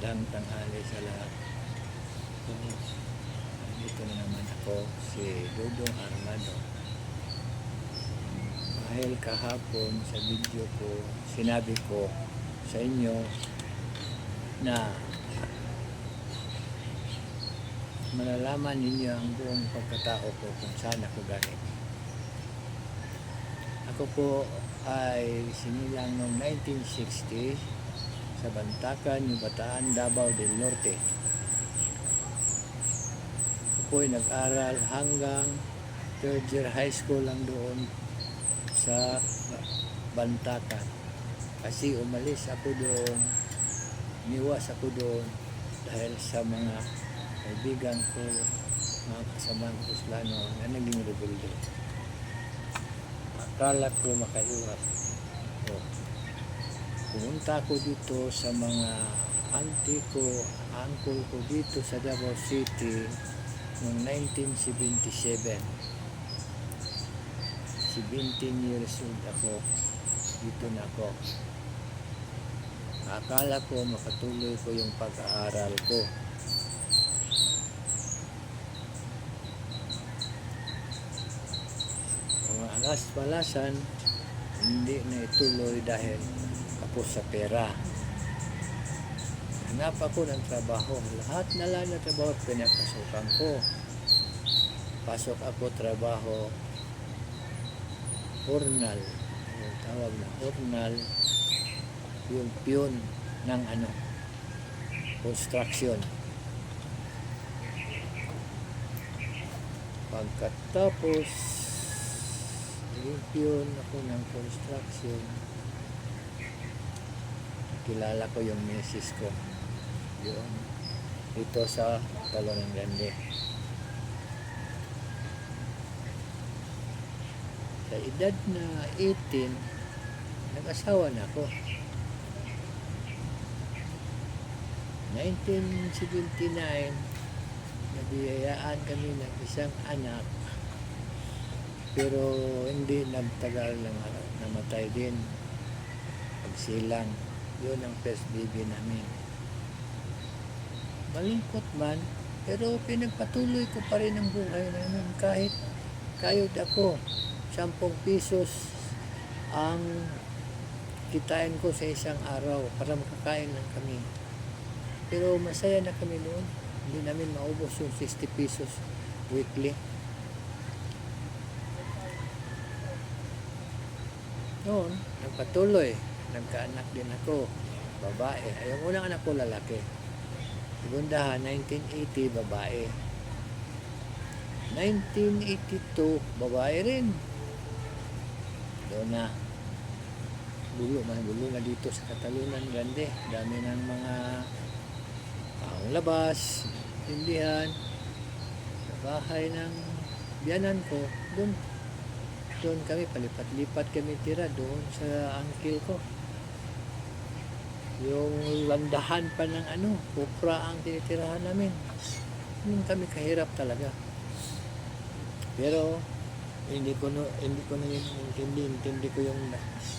Magandang tanghali sa lahat. Dito na naman ako, si Dudong Armando. Dahil kahapon sa video ko, sinabi ko sa inyo na malalaman ninyo ang buong pagkatao ko kung saan ako galing. Ako po ay sinilang noong 1960 sa Bantacan, Yubataan, Davao del Norte. Ako po ay nag-aral hanggang third year high school lang doon sa Bantacan. Kasi umalis ako doon, niwas ako doon dahil sa mga kaibigan ko, mga kasamang Kuslano na naging rebelde. Akala ko makaiwas. Pumunta ako dito sa mga auntie ko, uncle ko dito sa Davao City noong 1977. 17 years old ako. Dito na ako. Akala ko makatuloy ko yung pag-aaral ko. Mga alas palasan, hindi na ituloy dahil kapos sa pera. Hanap ako ng trabaho. Lahat na lang na trabaho pinapasukan ko. Pasok ako trabaho hornal. Yung tawag na hornal, yung piyon ng ano, construction. Pagkatapos, naging piyon ako ng construction, kilala ko yung misis ko. Yun. Dito sa Talon ng Grande. Sa edad na 18, nag-asawa na ako. 1979, nabiyayaan kami ng isang anak. Pero hindi nagtagal lang namatay din. Pagsilang, yun ang first baby namin. Malungkot man, pero pinagpatuloy ko pa rin ang buhay namin kahit kayod ako. 10 pesos ang kitain ko sa isang araw para makakain lang kami. Pero masaya na kami noon. Hindi namin maubos yung 60 pesos weekly. Noon, nagpatuloy. Nagkaanak din ako. Babae. Ay, yung unang anak ko lalaki. Segundahan, 1980, babae. 1982, babae rin. Doon na. Gulo, may gulo na dito sa Katalunan, Grande. Dami ng mga taong labas, tindihan. Sa bahay ng biyanan ko, doon. Doon kami, palipat-lipat kami tira doon sa angkil ko. Yung landahan pa ng ano, kupra ang tinitirahan namin. Doon kami kahirap talaga. Pero hindi ko no, hindi ko na yun intindi, intindi ko yung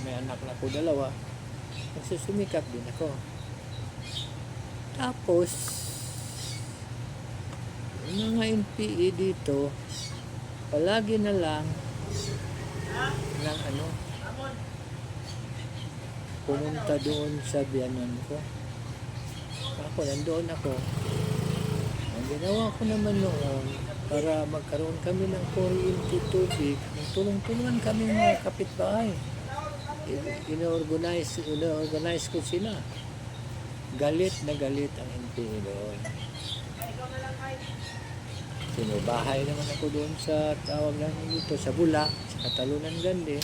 may anak na ko dalawa. Kasi sumikap din ako. Tapos, yung mga NPE dito, palagi na lang ng ano, pumunta doon sa biyanan ko. Ako, nandoon ako. Ang ginawa ko naman noon, para magkaroon kami ng kuryente tubig, tulong-tulungan kami ng mga kapitbahay. In- Ino-organize, ino-organize ko sila. Galit na galit ang NPA doon. Sinubahay naman ako doon sa tawag lang dito, sa Bula, sa Katalunan Gande.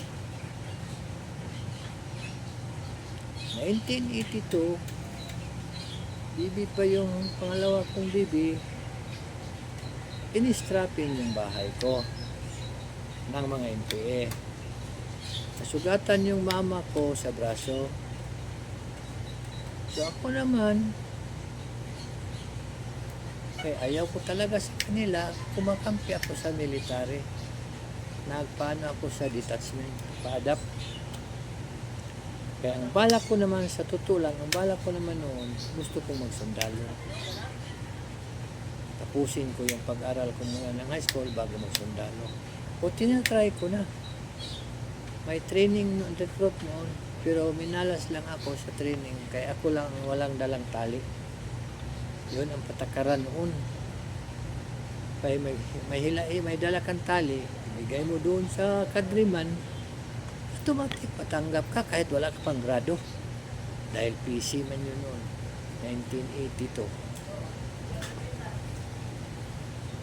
1982, bibi pa yung pangalawa kong bibi, inistrapping yung bahay ko ng mga NPA. Nasugatan yung mama ko sa braso. So ako naman, kay ayaw ko talaga sa kanila, kumakampi ako sa military. Nagpaano ako sa detachment, pa-adapt. Kaya ang balak ko naman sa totoo lang, ang balak ko naman noon, gusto kong magsundalo. Tapusin ko yung pag-aral ko muna ng high school bago magsundalo. O tinatry ko na. May training noon, recruit noon. Pero minalas lang ako sa training. Kaya ako lang ang walang dalang tali. Yun ang patakaran noon. Kaya may, may, hila, eh, may dala kang tali. Ibigay mo doon sa kadriman. Automatic patanggap ka kahit wala ka pang grado. Dahil PC man yun noon. 1982.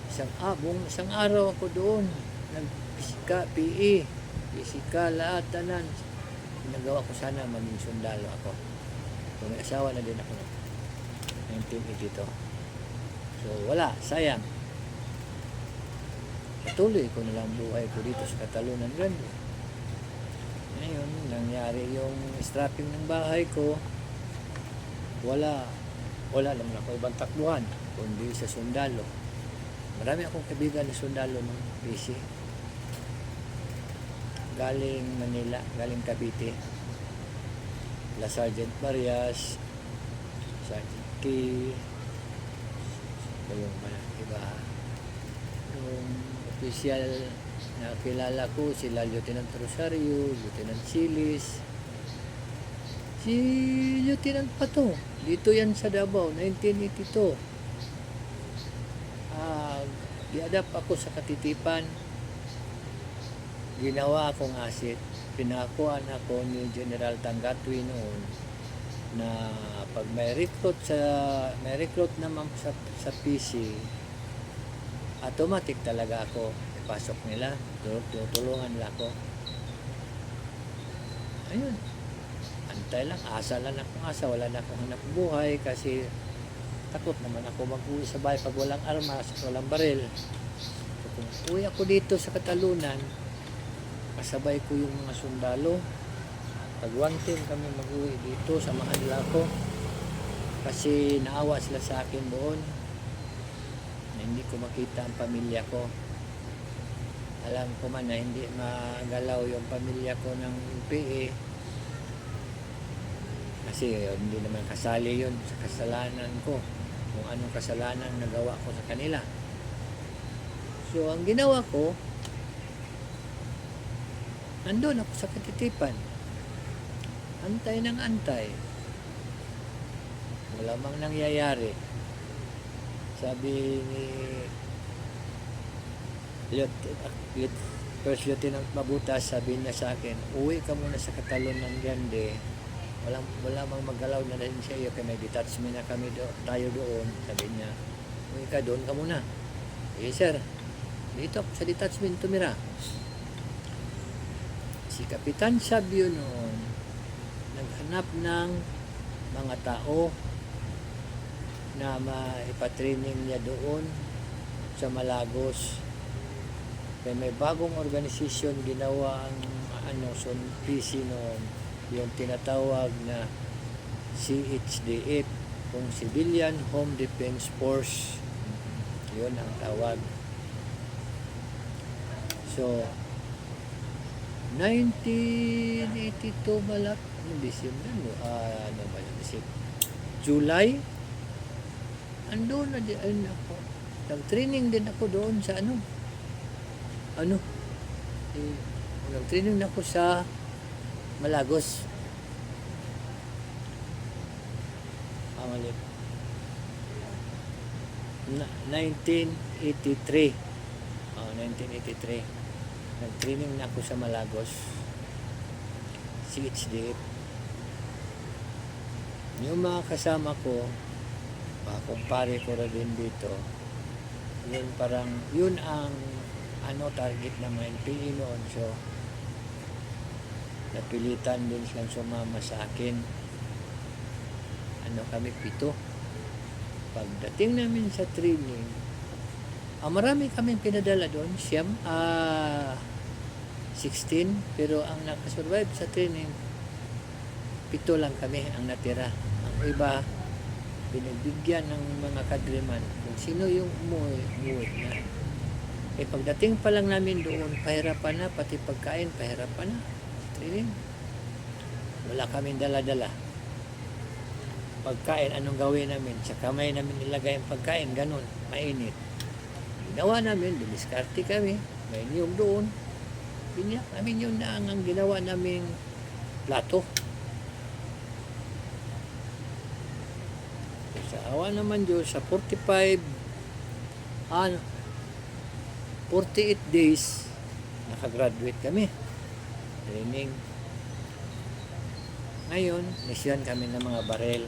Isang, buong isang araw ako doon. Nag-pisika, PE. Pisika, lahat, tanan. Nagawa ko sana maging sundalo ako. Kung may asawa na din ako. 1982. So, wala. Sayang. Patuloy ko na lang buhay ko dito sa Katalunan Grande. Ngayon, nangyari yung strapping ng bahay ko. Wala. Wala naman ako ibang takbuhan. Kundi sa sundalo. Marami akong kaibigan na sundalo ng PC. Galing Manila, galing Cavite. La Sergeant Marias, Sergeant K, yung iba. Yung official na kilala ko, sila Lieutenant Rosario, Lieutenant Silis. Si Lieutenant Pato, dito yan sa Davao, 1982 ah, i-adapt ako sa katitipan. Ginawa akong asit. Pinakuan ako ni General Tangatwi noon na pag may recruit sa may recruit naman sa sa PC automatic talaga ako ipasok nila tu- tutulungan nila ako ayun antay lang asa lang akong asa wala na akong hanap buhay kasi takot naman ako mag-uwi sa bahay pag walang armas at walang baril. So, kung uwi ako dito sa Katalunan, kasabay ko yung mga sundalo. Pag one team kami mag-uwi dito, samahan nila ako. Kasi naawa sila sa akin doon na hindi ko makita ang pamilya ko. Alam ko man na hindi magalaw yung pamilya ko ng PE kasi eh, hindi naman kasali yun sa kasalanan ko. Kung anong kasalanan nagawa ko sa kanila. So ang ginawa ko nandun ako sa katitipan. Antay ng antay. Wala mang nangyayari. Sabi ni First Lieutenant Mabutas sabi niya sa akin uwi ka muna sa Katalon ng Grande walang wala mang magalaw na rin sa iyo kaya may detachment na kami do, tayo doon. Sabi niya uwi ka doon ka muna. Eh sir. Dito sa detachment tumira si Kapitan Sabio noon naghanap ng mga tao na maipatraining niya doon sa Malagos kaya may bagong organisasyon ginawa ang ano son PC noon. Yung tinatawag na CHDF kung Civilian Home Defense Force. Yun ang tawag. So 1982 malap December? No? Ah, ano ba yun? December July? Andun na di ayun ako nag-training din ako doon sa ano ano eh, nag-training na ako sa Malagos. Ah, mali. Na, 1983. Oh, 1983. Nag-training na ako sa Malagos. CHDF. Yung mga kasama ko, mga kumpare ko rin dito, yun parang, yun ang ano target ng mga NPE noon. So, napilitan din silang sumama sa akin. Ano kami pito. Pagdating namin sa training ah, marami kaming pinadala doon. Siyam ah 16 pero ang nakasurvive sa training pito lang kami ang natira. Ang iba pinagbigyan ng mga kadreman kung sino yung umuwi, umuwi na eh pagdating pa lang namin doon pahirapan na pati pagkain pahirapan na training. Wala kaming dala-dala. Pagkain, anong gawin namin? Sa kamay namin nilagay ang pagkain, ganun, mainit. Ginawa namin, dumiskarte kami, may niyog doon. Biniyak namin yun na ang, ang ginawa naming plato. Sa awa naman Diyos, sa 45, ano, 48 days, nakagraduate kami. Training. Ngayon, mission kami ng mga barel.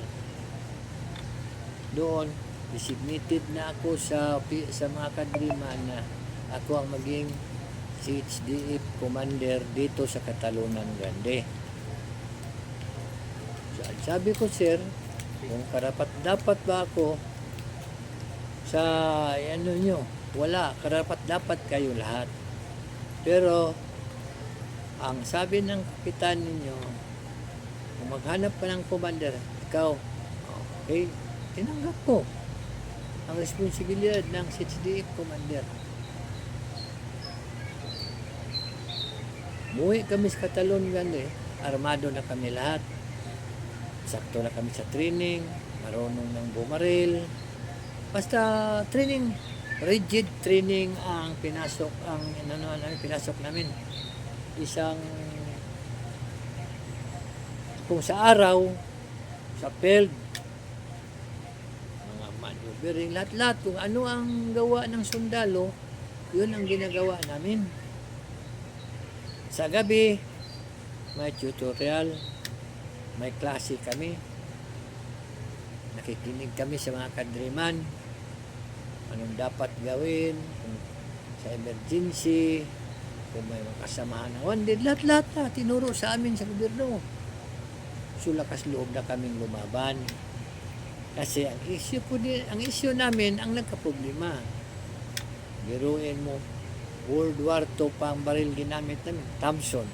Doon, designated na ako sa sa mga kadriman na ako ang maging CHDF commander dito sa Katalunan Grande. Sa- Sabi ko, sir, kung karapat dapat ba ako sa ano nyo, wala, karapat dapat kayo lahat. Pero, ang sabi ng kapitan ninyo, kung maghanap ka ng commander, ikaw, okay, tinanggap ko ang responsibilidad ng CHDF commander. Muwi kami sa Katalon ganda eh. Armado na kami lahat. Sakto na kami sa training. Marunong ng bumaril. Basta training, rigid training ang pinasok, ang ano namin, pinasok namin. Isang kung sa araw, sa field, mga maneuvering, lahat-lahat, kung ano ang gawa ng sundalo, yun ang ginagawa namin. Sa gabi, may tutorial, may klase kami. Nakikinig kami sa mga kadriman. Anong dapat gawin, kung sa emergency, kung may mga kasamahan na wanted, lahat-lahat na tinuro sa amin sa gobyerno. So lakas loob na kaming lumaban. Kasi ang issue po din, ang issue namin ang nagkaproblema. Biruin mo, World War II pa ang baril ginamit namin. Thompson.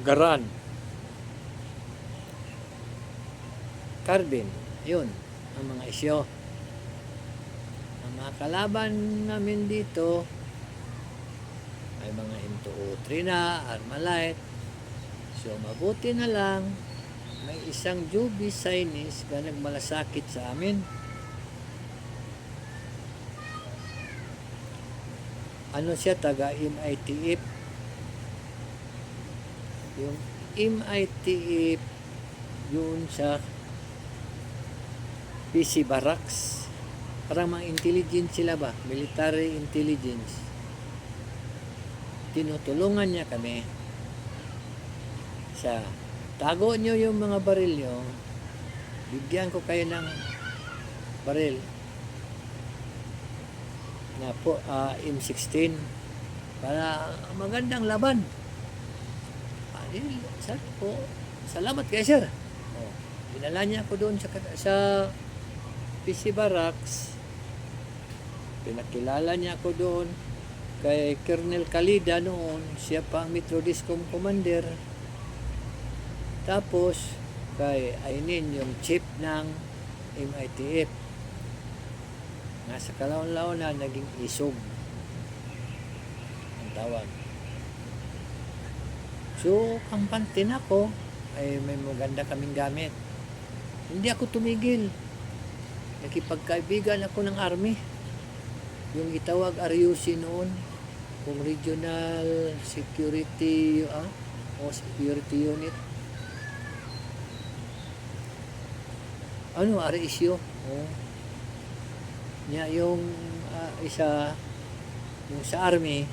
Garan. Carbine. Yun. Ang mga isyo. Ang mga kalaban namin dito ay mga M203 na, Armalite. So, mabuti na lang may isang Juby Chinese na nagmalasakit sa amin. ano siya taga MITF yung MITF yun sa PC Barracks parang mga intelligence sila ba military intelligence tinutulungan niya kami sa tago nyo yung mga baril nyo bigyan ko kayo ng baril na po ah, M16 para magandang laban. Di, sir, po, salamat kay sir. Oh, dinala niya ako doon sa sa PC Barracks. Pinakilala niya ako doon kay Colonel Kalida noon, siya pa ang Metro Discom Commander. Tapos kay Ainin yung chief ng MITF nasa kalawang-laon na naging isog ang tawag. So, kampante na ko ay may maganda kaming gamit. Hindi ako tumigil. Nakipagkaibigan ako ng army. Yung itawag RUC noon, kung Regional Security ah, o Security Unit. Ano, RSU? Oh niya yung ah, isa yung sa army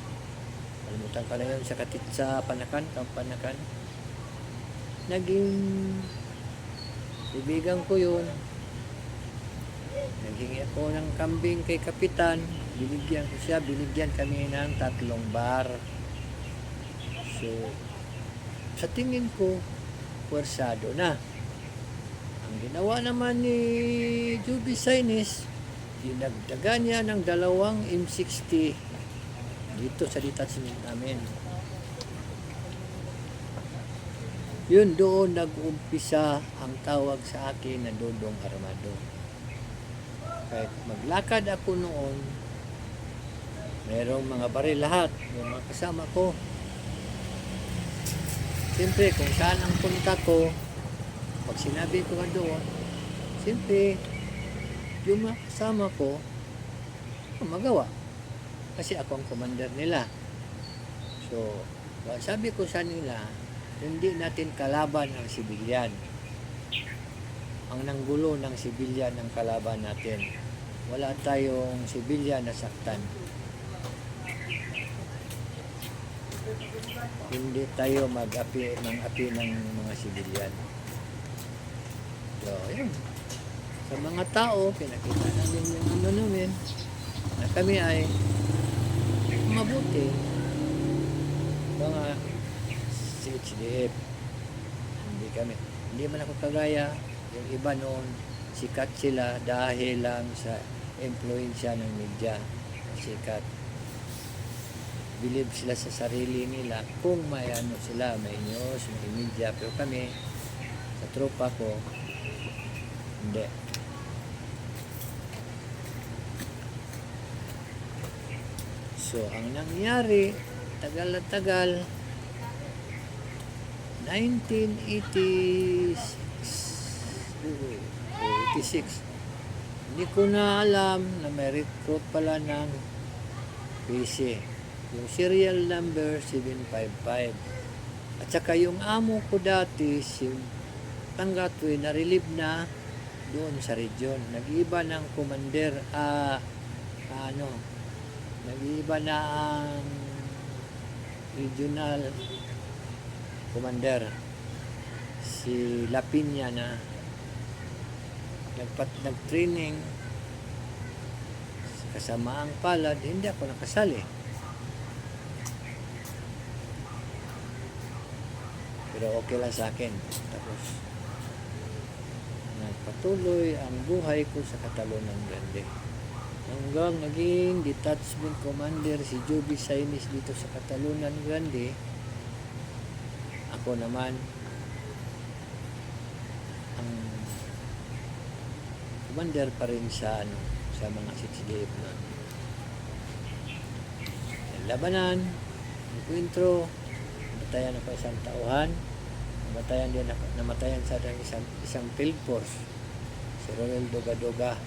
kalimutan ko na yun sa katit sa panakan kang panakan naging ibigan ko yun naghingi ako ng kambing kay kapitan binigyan ko siya binigyan kami ng tatlong bar so sa tingin ko puwersado na ang ginawa naman ni Juby Sainis dinagdagan niya ng dalawang M60 dito sa detachment namin. Yun doon nag-umpisa ang tawag sa akin na Dodong Armado. Kahit maglakad ako noon, merong mga baril lahat, yung mga kasama ko. Siyempre, kung saan ang punta ko, pag sinabi ko nga doon, siyempre, yung mga kasama ko, magawa. Kasi ako ang commander nila. So, sabi ko sa nila, hindi natin kalaban ang sibilyan. Ang nanggulo ng sibilyan ang kalaban natin. Wala tayong sibilyan na saktan. Hindi tayo mag-api ng api ng mga sibilyan. So, yun. Sa mga tao, pinakita namin yung ano namin, na kami ay mabuti. Mga CHDF. Hindi kami. Hindi man ako kagaya. Yung iba noon, sikat sila dahil lang sa influensya ng media. Sikat. Believe sila sa sarili nila kung may ano sila, may news, may media. Pero kami, sa tropa ko, hindi. So, ang nangyari, tagal na tagal, 1986, 86, hindi ko na alam na may recruit pala ng PC. Yung serial number 755. At saka yung amo ko dati, si Tanggatoy, na-relieve na doon sa region. Nag-iba ng commander, ah, ano, nag-iba na ang regional commander si Lapinya na nagpat nag-training. Sa kasamaang palad hindi ako nakasali. Pero okay lang sa akin. Tapos nagpatuloy ang buhay ko sa Catalonan Grande hanggang naging detachment commander si Joby Sainis dito sa Catalonan Grande ako naman ang commander pa rin sa ano sa mga CCDF na. Labanan enkwentro namatayan ako isang tauhan namatayan din ako namatayan sa isang, isang field force si Roel Doga Doga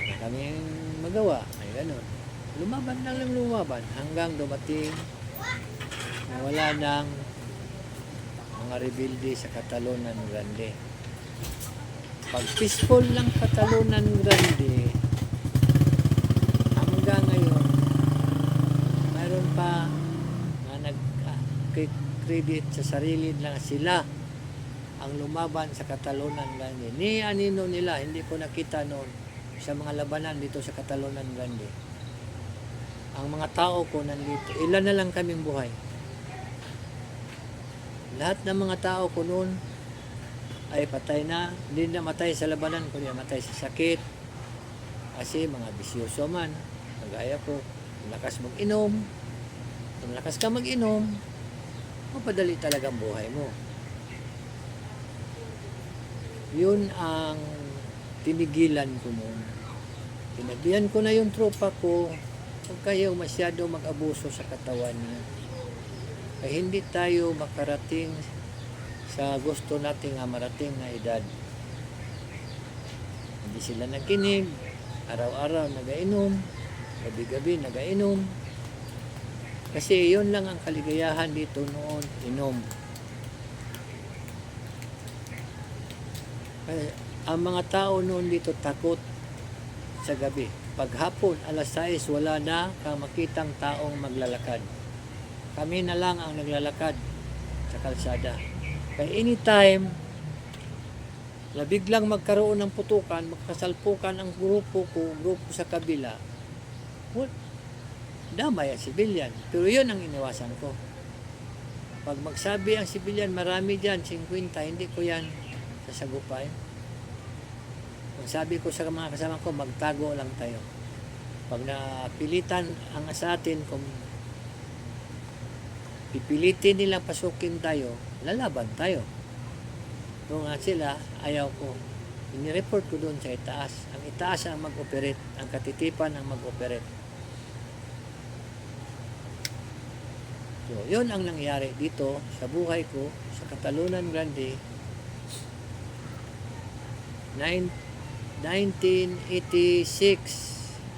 wala kaming magawa ay ganun. Lumaban na lang lumaban hanggang dumating na wala ng mga rebelde sa Catalonan Grande pag peaceful lang Catalonan Grande hanggang ngayon mayroon pa na nag ah, sa sarili na sila ang lumaban sa Catalonan Grande. Ni anino nila, hindi ko nakita noon sa mga labanan dito sa Catalonan Grande. Ang mga tao ko nandito, ilan na lang kaming buhay. Lahat ng mga tao ko noon ay patay na, hindi na matay sa labanan, kundi matay sa sakit. Kasi mga bisyoso man, kagaya ko, malakas mag-inom, kung malakas ka mag-inom, mapadali talaga ang buhay mo. Yun ang tinigilan ko noon. Tinabihan ko na yung tropa ko, huwag kayo masyado mag-abuso sa katawan niyo. Kaya hindi tayo makarating sa gusto nating marating na edad. Hindi sila nakinig, araw-araw nagainom, gabi-gabi nagainom. Kasi yun lang ang kaligayahan dito noon, inom. Kaya, ang mga tao noon dito takot sa gabi. Paghapon, alas 6, wala na kang makitang taong maglalakad. Kami na lang ang naglalakad sa kalsada. Kaya anytime na biglang magkaroon ng putukan, magkasalpukan ang grupo ko, grupo sa kabila, well, damay ang sibilyan. Pero yun ang iniwasan ko. Pag magsabi ang sibilyan, marami dyan, 50, hindi ko yan sasagupay. Kung sabi ko sa mga kasama ko, magtago lang tayo. Pag napilitan ang sa atin, kung pipilitin nila pasukin tayo, lalaban tayo. Kung nga sila, ayaw ko. Inireport ko doon sa itaas. Ang itaas ang mag-operate. Ang katitipan ang mag-operate. So, yun ang nangyari dito sa buhay ko sa Catalunan Grande. Nine- 1986,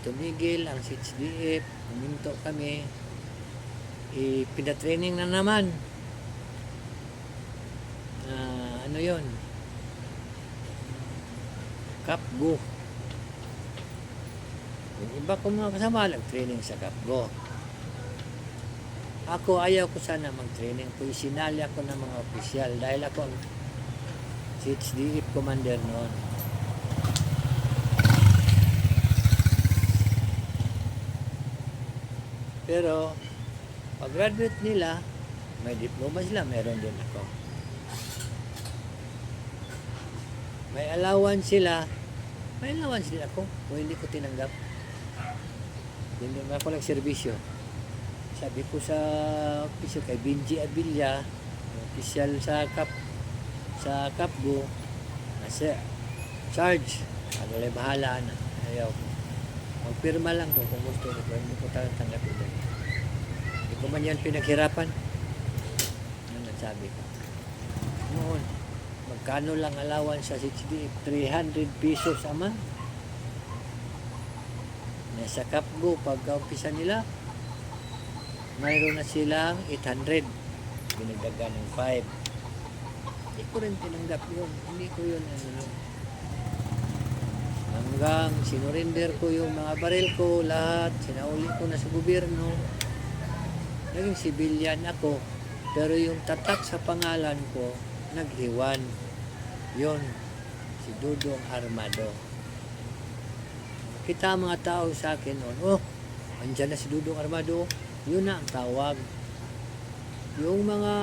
tumigil ang CHDF, huminto kami, ipinatraining na naman. Ah, ano yon Kapgo. Yung iba ko mga kasama, nag-training sa Kapgo. Ako, ayaw ko sana mag-training. Kung sinali ako ng mga opisyal dahil ako ang CHDF commander noon. Pero, pag graduate nila, may diploma sila, meron din ako. May allowance sila, may allowance din ako kung hindi ko tinanggap. Hindi na ako nagserbisyo. Sabi ko sa opisyo kay Benji Abilia, opisyal sa Kap sa Kapgo, na sir, charge, ano lang bahala na, ayaw ko. Magpirma lang ko kung gusto ko, hindi ko talagang tanggapin din. Hindi ko man yan pinaghirapan. Ano sabi ko. Noon, magkano lang allowance sa HDF? 300 pesos a month. Nasa Kapgo, pag umpisa nila, mayroon na silang 800. Binagdagan ng 5. Hindi ko rin tinanggap yun. Hindi ko yun ano. Hanggang sinurinder ko yung mga baril ko, lahat. Sinauli ko na sa gobyerno. Naging civilian ako. Pero yung tatak sa pangalan ko, naghiwan. Yun, si Dudong Armado. Kita ang mga tao sa akin noon, oh, andyan na si Dudong Armado. Yun na ang tawag. Yung mga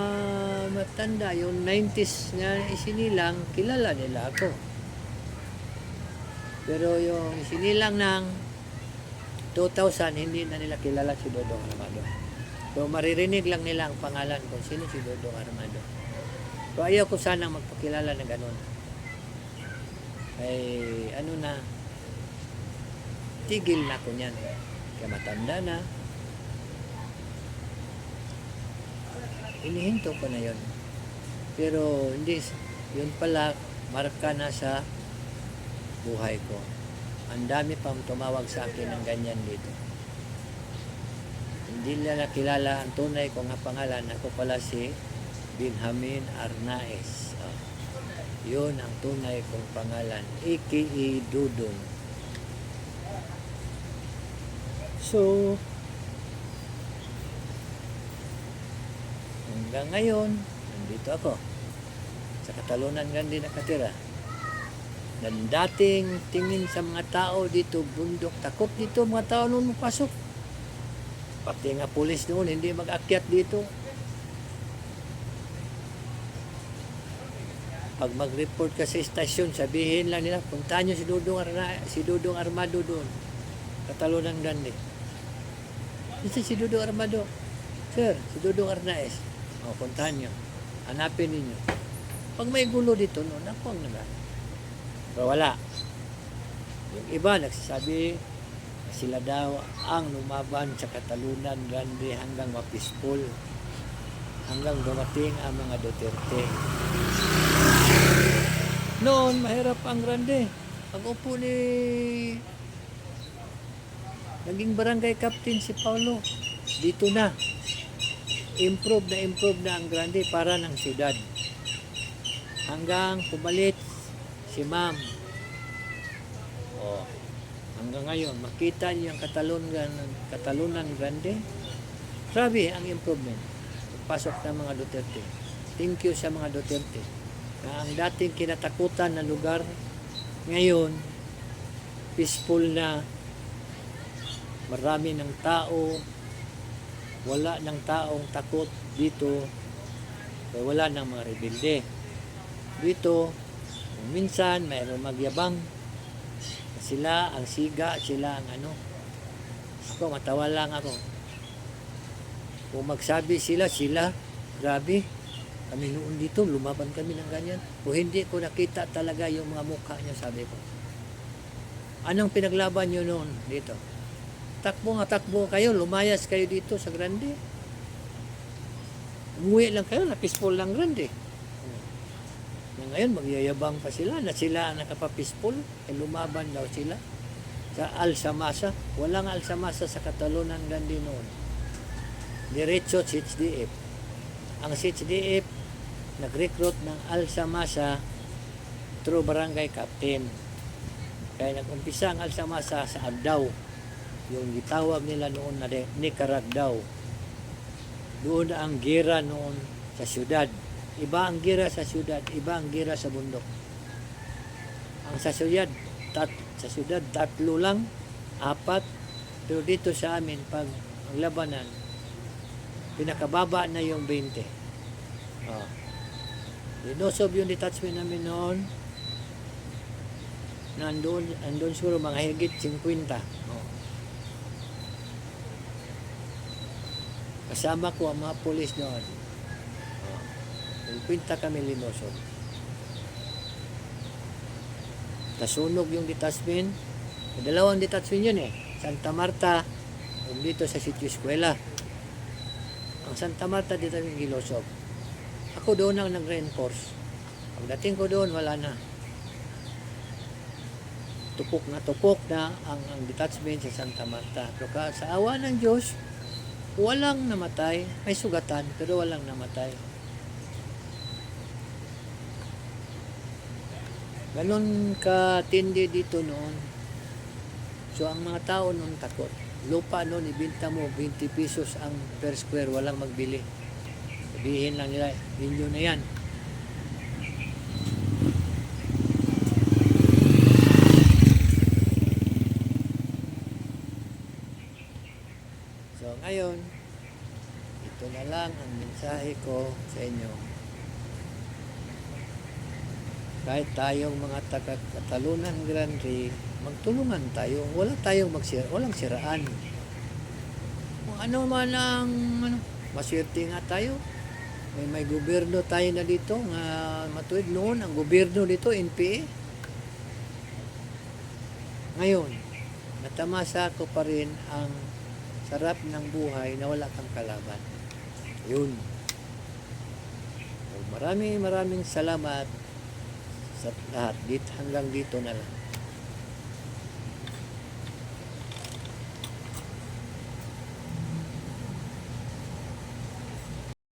matanda, yung 90s na isinilang, kilala nila ako. Pero yung sinilang ng 2000, hindi na nila kilala si Dodong Armado. So maririnig lang nila ang pangalan kung sino si Dodong Armado. So ayaw ko sanang magpakilala na ganun. Ay ano na, tigil na ko niyan. Kaya matanda na. Inihinto ko na yon. Pero hindi, yun pala, marka na sa buhay ko. Ang dami pang tumawag sa akin ng ganyan dito. Hindi nila kilala ang tunay ko nga pangalan. Ako pala si Benjamin Arnaez. Oh. Yun ang tunay kong pangalan. A.K.A. Dudong. So, hanggang ngayon, nandito ako. Sa Katalunan nga din nakatira. Dan dating tingin sa mga tao dito, bundok, takot dito mga tao noon mapasok. Pati nga pulis noon, hindi mag-akyat dito. Pag mag-report ka sa istasyon, sabihin lang nila, puntahan nyo si Dudong, Arna, si Dudong Armado doon. Katalunan Grande. Ito si Dudong Armado. Sir, si Dudong Arnaez. O, puntahan nyo. Hanapin ninyo. Pag may gulo dito, noon, ako ang naga. Pero wala. Yung iba nagsasabi na sila daw ang lumaban sa Katalunan Grande hanggang mapispol. Hanggang dumating ang mga Duterte. Noon, mahirap ang Grande. Pag upo ni naging barangay captain si Paulo, dito na. Improve na improve na ang Grande para ng siyudad. Hanggang pumalit si ma'am. Oh, hanggang ngayon, makita niyo ang Katalunan, Katalunan Grande. Grabe ang improvement. Pasok ng mga Duterte. Thank you sa mga Duterte. Na ang dating kinatakutan na lugar, ngayon, peaceful na, marami ng tao, wala ng taong takot dito, wala ng mga rebelde. Dito, minsan mayroong magyabang sila ang siga sila ang ano ako matawa lang ako kung magsabi sila sila. Grabe. Kami noon dito lumaban kami ng ganyan. O hindi ko nakita talaga yung mga mukha niya sabi ko. Anong pinaglaban nyo noon dito? Takbo nga takbo kayo. Lumayas kayo dito sa grande. Umuwi lang kayo, na-peaceful lang grande. Na ngayon, magyayabang pa sila na sila ang nakapapispol, eh, lumaban daw sila sa Alsamasa. Walang Alsamasa sa Katalunan Gandhi noon. Diretso CHDF. Ang CHDF, nag-recruit ng Alsamasa through barangay captain. Kaya nag-umpisa ang Alsamasa sa Agdaw. Yung gitawag nila noon na Nicaragdaw. Doon na ang gira noon sa syudad. Iba ang gira sa syudad, iba ang gira sa bundok. Ang sa syudad, tat, sa syudad tatlo lang, apat. Pero dito sa amin, pag ang labanan, pinakababa na yung 20. Oh. Dinosob yung detachment namin noon. Nandun, nandun siguro mga higit 50. Oh. Kasama ko ang mga polis noon. Oh. 50 kami linosob. Tasunog yung detachment. Dalawang detachment yun eh. Santa Marta, yung dito sa Sitio Eskwela. Ang Santa Marta dito yung Gilosob. Ako doon ang nag-reinforce. Pagdating ko doon, wala na. Tupok na tupok na ang, ang detachment sa Santa Marta. Pero ka, sa awa ng Diyos, walang namatay. May sugatan, pero walang namatay. Ganon katindi dito noon. So ang mga tao noon takot. Lupa noon ibinta mo 20 pesos ang per square, walang magbili. Sabihin lang nila, inyo na yan. So ngayon, ito na lang ang mensahe ko sa inyo. Kahit tayong mga taga-Katalunan Grande, magtulungan tayo. Wala tayong magsira, walang siraan. Kung ano man ang ano, maswerte nga tayo. May may gobyerno tayo na dito nga matuwid noon ang gobyerno dito NPA. Ngayon, natamasa ko pa rin ang sarap ng buhay na wala kang kalaban. Yun. So, maraming maraming salamat sa lahat. Dit, hanggang dito na lang.